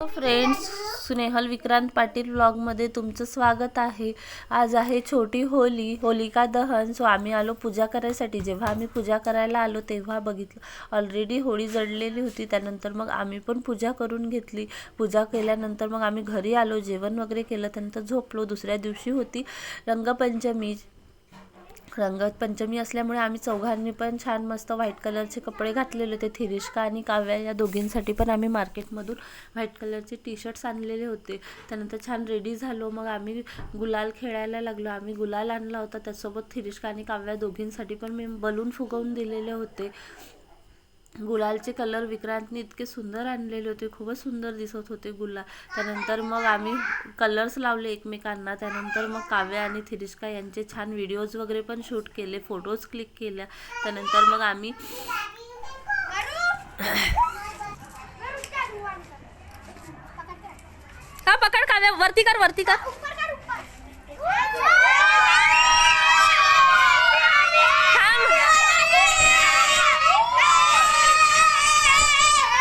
Friends Snehal Vikrant Patil व्लॉगमध्ये तुमचं स्वागत आहे. आज आहे छोटी होली होलिका दहन. सो आम्ही आलो पूजा करायसाठी. जेव्हा आम्ही पूजा करायला आलो तेव्हा बघितलं. ऑलरेडी होळी जळलेली होती त्यानंतर मग आम्ही पण पूजा करून घेतली. पूजा केल्यानंतर मग आम्ही घरी आलो जेवण वगैरे केलं त्यानंतर झोपलो. दुसऱ्या दिवशी होती रंगपंचमी. रंगपंचमी असल्यामुळे आम्ही चौघांनी पण छान मस्त व्हाईट कलरचे कपडे घातलेले होते. थिरिष्का आणि काव्या या दोघींसाठी पण आम्ही मार्केटमधून व्हाईट कलरचे टी शर्ट्स आणलेले होते. त्यानंतर छान रेडी झालो. मग आम्ही गुलाल खेळायला लागलो. आम्ही गुलाल आणला होता. त्यासोबत थिरिष्का आणि काव्या दोघींसाठी पण मी बलून फुगवून दिलेले होते. गुलालचे कलर विक्रांतने इतके सुंदर आणलेले होते खूपच सुंदर दिसत होते गुलाल. त्यानंतर मग आम्ही कलर्स लावले एकमेकांना त्यानंतर मग काव्या आणि थिरिष्का यांचे छान व्हिडिओज वगैरे पण शूट केले फोटोज क्लिक केल्या. त्यानंतर मग आम्ही पकड काव्या वरती कर वरती कर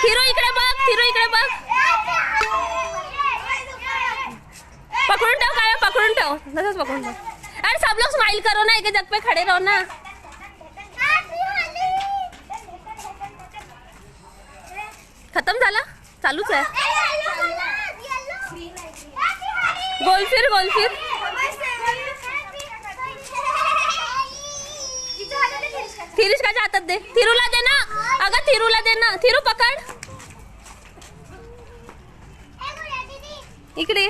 थिरू इकडे बघ थिरू इकडे बघ पकडून ठेव काय पकडून ठेव. तसंच पकडून ठेव. अरे सब लोग स्माइल करो ना एक जग पे खड़े रहो ना. खतम झाला? चालूच आहे. गोल फिर थिरीश फिर थिरुष्काच्या हातात दे. थिरूला दे ना. अगं थिरूला दे ना. थिरू पकड. इकडे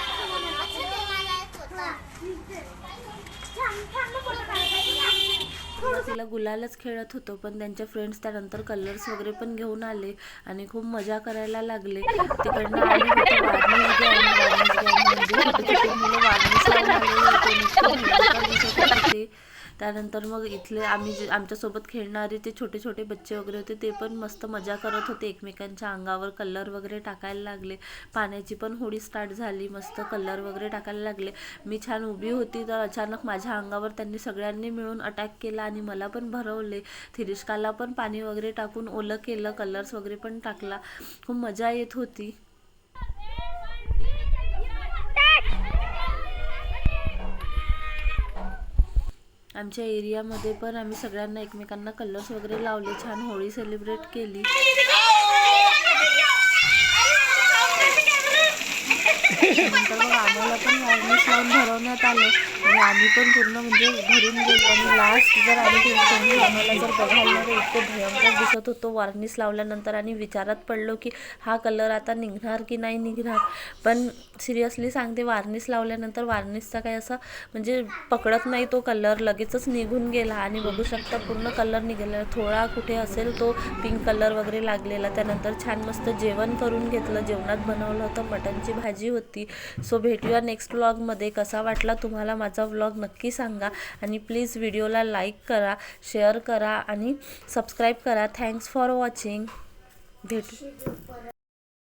सुरुवातीला गुलालच खेळत होतो पण त्यांचे फ्रेंड्स त्यानंतर कलर्स वगैरे पण घेऊन आले आणि खूप मजा करायला लागले. तिकडनं आले होते म्हणजे छोटे छोटे मुलं वारणीस लावून होते त्यानंतर मग इथले आम्ही जे आमच्यासोबत खेळणारे ते छोटे छोटे बच्चे वगैरे होते ते पण मस्त मजा करत होते एकमेकांच्या अंगावर. कलर वगैरे टाकायला लागले. पाण्याची पण होडी स्टार्ट झाली मस्त कलर वगैरे टाकायला लागले. मी छान उभी होती तर अचानक माझ्या अंगावर त्यांनी सगळ्यांनी मिळून अटॅक केला आणि मला पण भरवले. थिरिष्काला पण पाणी वगैरे टाकून ओलं केलं कलर्स वगैरे पण टाकला. खूप मजा येत होती. आमच्या एरियामध्ये पण आम्ही सगळ्यांना एकमेकांना कलर्स वगैरे लावले छान होळी सेलिब्रेट केली. नंतर मग आम्हाला पण वार्निश लावून भरवण्यात आलं आणि आम्ही पण पूर्ण म्हणजे भरून गेलो आणि लास्ट जर आम्ही त्यांनी आम्हाला जर बघायला तर इतकं भयंकर दिसत होतो. वार्निश लावल्यानंतर आणि विचारात पडलो की हा कलर आता निघणार की नाही निघणार पण सिरियसली सांगते वार्निश लावल्यानंतर वार्निशचा काही असं म्हणजे पकडत नाही तो कलर लगेचच निघून गेला आणि बघू शकता पूर्ण कलर निघाला थोडा कुठे असेल तो पिंक कलर वगैरे लागलेला. त्यानंतर छान मस्त जेवण करून घेतलं. जेवणात बनवलं होतं मटनची भाजी होती. होती. सो भेटूया नेक्स्ट व्लॉगमध्ये कसा वाटला तुम्हाला माझा व्लॉग नक्की सांगा. आणि प्लीज व्हिडिओला लाईक करा शेअर करा आणि सबस्क्राईब करा. थँक्स फॉर वॉचिंग भेटू